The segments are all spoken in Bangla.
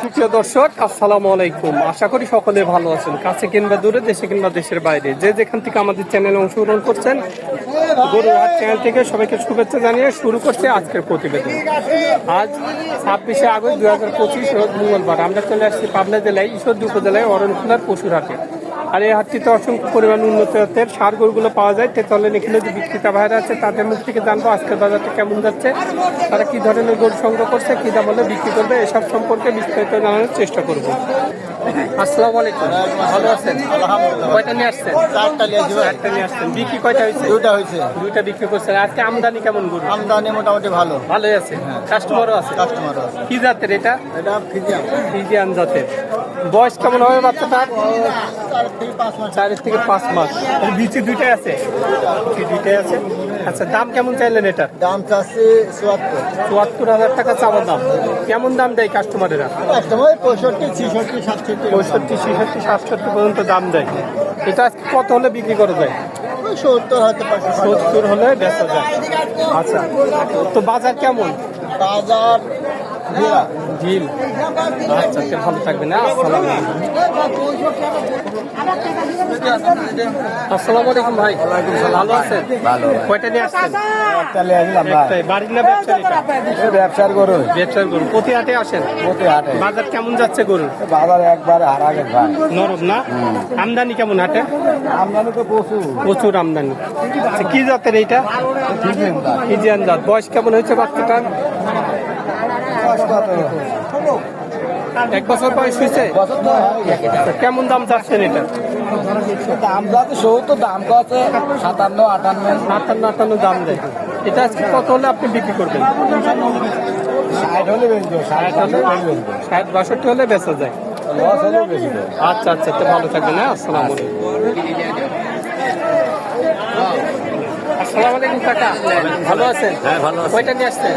সুপ্রিয় দর্শক, আসসালামু আলাইকুম। আশা করি সকলে ভালো আছেন। কাছে কিংবা দূরে, দেশে কিংবা দেশের বাইরে। যে যেখান থেকে আমাদের চ্যানেলে অংশগ্রহণ করছেন গরু হাট চ্যানেল থেকে সবাইকে শুভেচ্ছা জানিয়ে শুরু করছে আজকের প্রতিবেদন। আজ ছাব্বিশে আগস্ট দুই হাজার পঁচিশ মঙ্গলবার। আমরা চলে আসছি পাবনা জেলায়, ঈশ্বরদী উপজেলায় অরণখোলার পশুর হাটে আর এই হাটটিতে অসংখ্য পরিমাণ উন্নত জাতের সার গরুগুলো পাওয়া যায়। তে চলেন এখানে যে বিক্রেতা ভাইরা আছে তাদের মুখ থেকে জানব আজকের বাজারটা কেমন যাচ্ছে। তারা কি ধরনের গরু সংগ্রহ করছে কি দাম হলে বিক্রি করবে এসব সম্পর্কে বিস্তারিত জানানোর চেষ্টা করব। আসসালামু আলাইকুম। ভালো আছেন? কয়টা নিয়ে আসছেন? চারটা নিয়ে আসছেন। বিক্রি কয়টা হয়েছে? দুটা হয়েছে। দুইটা বিক্রি করছেন। আজকে আমদানি কেমন গরু? আমদানি মোটামুটি ভালো। ভালোই আছে। কাস্টমারও আছে। কাস্টমার আছে। কি জাতের এটা? এটা ফিজিয়াম ফ্রিজিয়ান জাতের। বয়স কেমন হবে বাচ্চাটার? চার থেকে পাঁচ মাস। চার থেকে পাঁচ মাস এর বিচি দুইটাই আছে। দুইটাই আছে। আচ্ছা দাম কেমন চাইলেন এটার? দাম চাচ্ছে চুয়াত্তর। চুয়াত্তর হাজার টাকা চাওয়া দাম। কেমন দাম দেয় কাস্টমারেরা কাস্টমার পঁয়ষট্টি ছিষট্টি সাতষট্টি। পঁয়ষট্টি ছেষট্টি সাতষট্টি পর্যন্ত দাম দেয়। এটা কত হলে বিক্রি করা যায়? ওই সত্তর সত্তর হলে বেচা যায়। আচ্ছা তো বাজার কেমন? বাজার। ঝিল আচ্ছা ভালো থাকবে না আসসালাম আসসালামু আলাইকুম ভাই। ভালো আছেন? ভালো। কয়টা নিয়ে আসছেন? একটা আসলাম ভাই। বাড়ির না ব্যবসার ব্যবসার গরু। ব্যবসার গরু। প্রতি হাটে আসেন? প্রতি হাটে। বাজার কেমন যাচ্ছে গরু বাজার একবার হারা গেছে ভাই। নরম না? আমদানি কেমন হাটে? আমদানি তো প্রচুর। প্রচুর আমদানি। আচ্ছা, কি জাতের এইটা? ফিজিয়ান জাত। বয়স কেমন হয়েছে বাচ্চাটার? এক বছর বয়স হয়েছে? আচ্ছা, কেমন দাম চাচ্ছেন এটা? দাম যাচ্ছে সত্তর দাম কত সাতান্ন আটান্ন। আটান্ন আটান্ন দাম দেয়। এটা আজকে কত হলে আপনি বিক্রি করবেন? ষাট হলে ষাট বাষট্টি হলে বেচা যায়। আচ্ছা আচ্ছা তো ভালো থাকবেন হ্যাঁ? আসসালাম আলাইকুম। আসসালামু আলাইকুম কাকা। ভালো আছেন? হ্যাঁ, ভালো কয়টা নিয়ে আসছেন?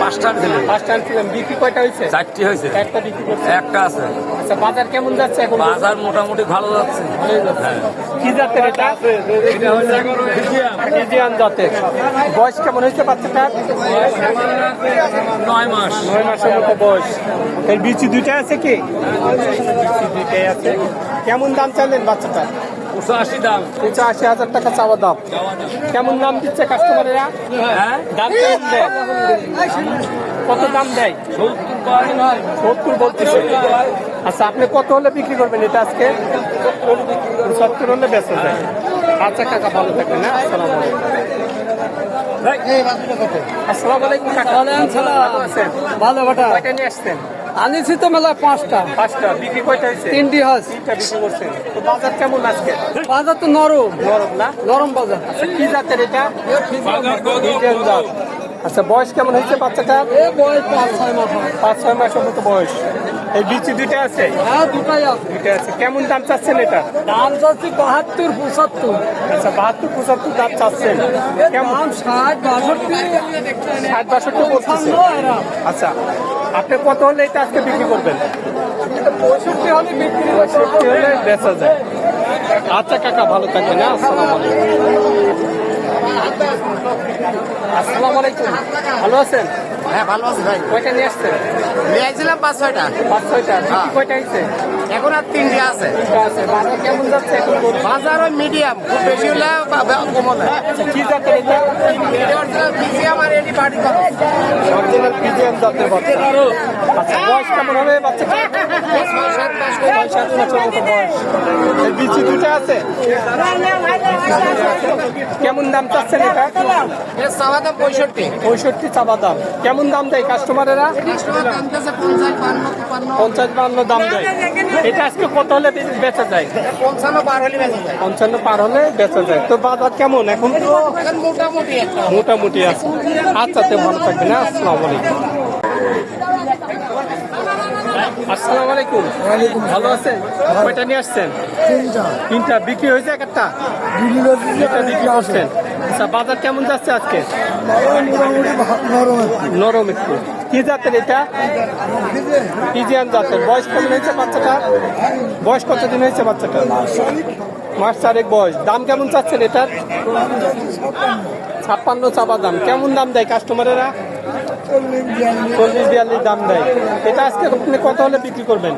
পাঁচটা ছিল পাঁচটা আনছিলাম। বিক্রি কয়টা হয়েছে? চারটি হয়েছে। একটা বিক্রি করছে। একটা আছে। আচ্ছা বাজার কেমন যাচ্ছে এখন? বাজার মোটামুটি ভালো যাচ্ছে। যাচ্ছে। কি জাতের এটা? ফ্রিজিয়ান জাতের। বয়স কেমন হয়েছে বাচ্চাটার? নয় মাস। নয় মাসের মতো বয়স। এর বিচি দুইটা আছে কি? বিচি দুইটাই আছে। কেমন দাম চাইলেন বাচ্চাটা পঁচাশি হাজার টাকা চাওয়া দাম। কেমন দাম দিচ্ছে কাস্টমারেরা হ্যাঁ? দাম কেমন দেয়। কত দাম দেয়? সত্তর বলতেছে। আচ্ছা আপনি কত হলে বিক্রি করবেন এটা আজকে? সত্তর হলে বেচা যায়। আচ্ছা কাকা ভালো থাকবেন না আসসালামু আলাইকুম। আসসালামু আলাইকুম কাকা। ভালো আছেন? ভালো বেটা। নিয়ে আসছেন? আনিছি তো মেলা পাঁচটা। পাঁচটা বিক্রি কয়টা হয়েছে? তিনটি হাঁস। তিনটা বিক্রি করছেন তো বাজার কেমন আজকে? বাজার তো নরম। নরম না? নরম বাজার। আচ্ছা কি জাতের এটা? জাত। আচ্ছা বয়স কেমন হয়েছে বাচ্চাটার এ বয়স পাঁচ ছয় মাস পাঁচ ছয় মাসের মতো বয়স। এই বিচি দুইটা আছে? হ্যাঁ দুটাই আছে। দুইটা আছে। কেমন দাম চাচ্ছেন এটা? দাম চাচ্ছি বাহাত্তর পঁচাত্তর। আচ্ছা বাহাত্তর পঁচাত্তর দাম চাচ্ছেন। কেমন ষাট বাষট্টি। ষাট বাষট্টি। আচ্ছা আপনি কত হলে এটা আজকে বিক্রি করবেন? পঁয়ষট্টি হলে বিক্রি পঁয়ষট্টি হলে বেচা যায়। আচ্ছা কাকা ভালো থাকবেন হ্যাঁ? আসসালামু আলাইকুম। আসসালামু আলাইকুম। ভালো আছেন? হ্যাঁ ভালো আছে ভাই। কয়টা নিয়ে আসছেন? নিয়ে আসছিলাম পাঁচ ছয়টা। পাঁচ ছয়টা। বিক্রি কয়টা হয়েছে? এখন আর তিনটে আছে। তিনটা আছে। বাজার কেমন যাচ্ছে এখন বাজার ওই মিডিয়াম খুব বেশি হলে কমন আচ্ছা, কি জাতের এটা? মিডিয়াম আর এটি বাড়ি কম অরিজিনাল জাতের বাচ্চা। আচ্ছা বয়স কেমন হবে এই বিচি দুটো আছে? কেমন দাম চাচ্ছেন এটা? এর চাওয়া দাম পঁয়ষট্টি। পঁয়ষট্টি চাবা দাম। কেমন দাম দেয় কাস্টমারেরা? পঞ্চাশ বান্ন দাম দেয়। এটা আজকে কত হলে বেচা যায়? পঞ্চান্ন বার হলে বেঁচে যায়। পঞ্চান্ন পার হলে বেচা যায়। তো বাজার কেমন এখন? এখন মোটামুটি মোটামুটি আছে। আচ্ছা তো ভালো থাকবেন না আসসালামু আলাইকুম। আসসালামু আলাইকুম। ভালো আছেন? কয়টা নিয়ে আসছেন? তিনটা। বিক্রি হয়েছে এক একটা বিক্রি করছেন আচ্ছা বাজার কেমন যাচ্ছে আজকে? নরম একটু। কি জাতের এটা? পিজিয়ান জাতের। বয়স কেমন হয়েছে বাচ্চাটা বয়স কতদিন হয়েছে বাচ্চাটা মাস চারেক বয়স। দাম কেমন চাচ্ছেন এটার? ছাপ্পান্ন। চাপা দাম। কেমন দাম দেয় কাস্টমারেরা চল্লিশ বিয়াল্লিশ দাম দেয়। এটা আজকে আপনি কত হলে বিক্রি করবেন?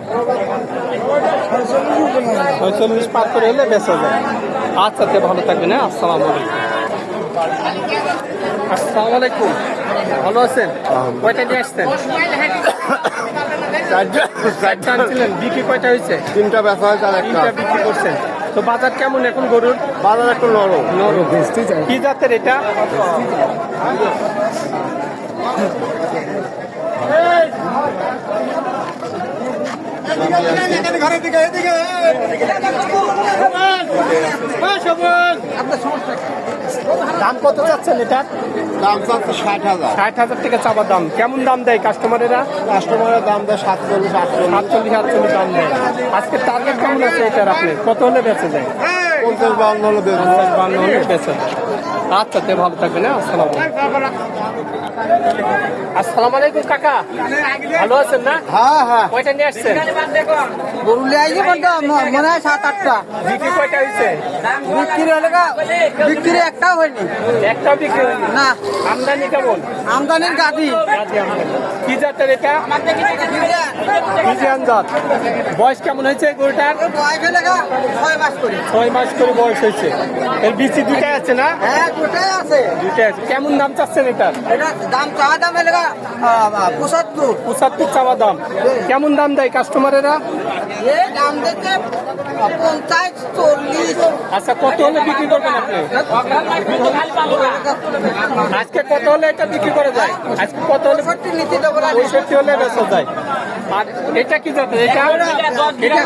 চল্লিশ পার করে হলে বেচা যায়। আচ্ছা তে ভালো থাকবেন হ্যাঁ? আসসালামু আলাইকুম। আসসালামু আলাইকুম। ভালো আছেন? কয়টা নিয়ে আসছেন? চারটা। আনছিলেন। বিক্রি কয়টা হয়েছে? তিনটা বেচা হয়েছে তিনটা বিক্রি করছেন। তো বাজার কেমন এখন গরুর? বাজার একটু নরম। নরম। কি জাতের এটা? দাম কত চাচ্ছেন এটা? দাম চাচ্ছে ষাট হাজার। ষাট হাজার টাকা চাবার দাম। কেমন দাম দেয় কাস্টমারেরা কাস্টমারের দাম দেয় সাতচল্লিশ আটচল্লিশ। সাতচল্লিশ আটচল্লিশ দাম দেয়। আজকে টার্গেট কেমন আছে এটার আপনি? কত হলে বেঁচে যায়? পঞ্চাশ বাউন্ন হলো পঞ্চাশ বান্ন হলে বেঁচে যায় আচ্ছা ভালো থাকবেন হ্যাঁ আসসালাম আসসালামু আলাইকুম কাকা। ভালো আছেন না? হ্যাঁ হ্যাঁ। কয়টা নিয়ে আসছেন? গরু লিয়ে আইছি বলতো মনে হয় সাত আটটা বিক্রি কয়টা হয়েছে? বিক্রি হলে বিক্রি একটাও হয়নি। একটাও বিক্রি হয়নি? না। আমদানি কেমন? আমদানির আমদানি। কি জাতের এটা? জাত। বয়স কেমন হয়েছে গরুটার? বয়স হলে ছয় মাস করে। ছয় মাস করে বয়স হয়েছে। এর বিচি দুটাই আছে না? হ্যাঁ দুটাই আছে। দুটাই আছে। কেমন দাম চাচ্ছেন এটা দাম চাওয়া দাম গা পঁচাত্তর। পঁচাত্তর চাওয়া দাম। কেমন দাম দেয় কাস্টমারেরা? দাম পঞ্চাশ চল্লিশ। আচ্ছা কত হলে বিক্রি করবেন আপনি? আজকে কত হলে এটা বিক্রি করা যায়? আজকে কত হলে পঁয়ষট্টি হলে বেচা যায়। আর এটা কি জাতের? এটা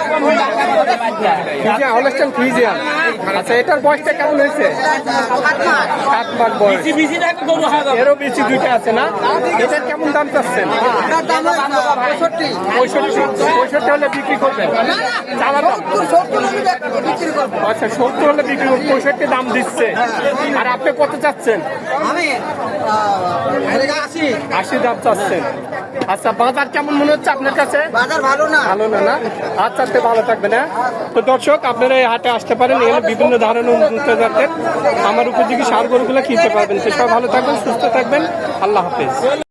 আচ্ছা এটার বয়সটা কেমন হয়েছে? সাত মাস বয়স এরও বেশি দুইটা আছে না? এটার কেমন দাম চাচ্ছেন? পঁয়ষট্টি পঁয়ষট্টি হলে বিক্রি করবেন। আচ্ছা সত্তর হলে বিক্রি করবেন পঁয়ষট্টি দাম দিচ্ছে। আর আপনি কত চাচ্ছেন? আশি দাম চাচ্ছেন। আচ্ছা বাজার কেমন মনে হচ্ছে আপনার ভালো না। আচ্ছা ভালো থাকবেন হ্যাঁ? তো দর্শক আপনারা এই হাটে আসতে পারেন এখানে বিভিন্ন ধরনের উন্নত জাতের আমার উপযোগী সার গরুগুলো কিনতে পারবেন। সে সব ভালো থাকবেন সুস্থ থাকবেন। আল্লাহ হাফেজ।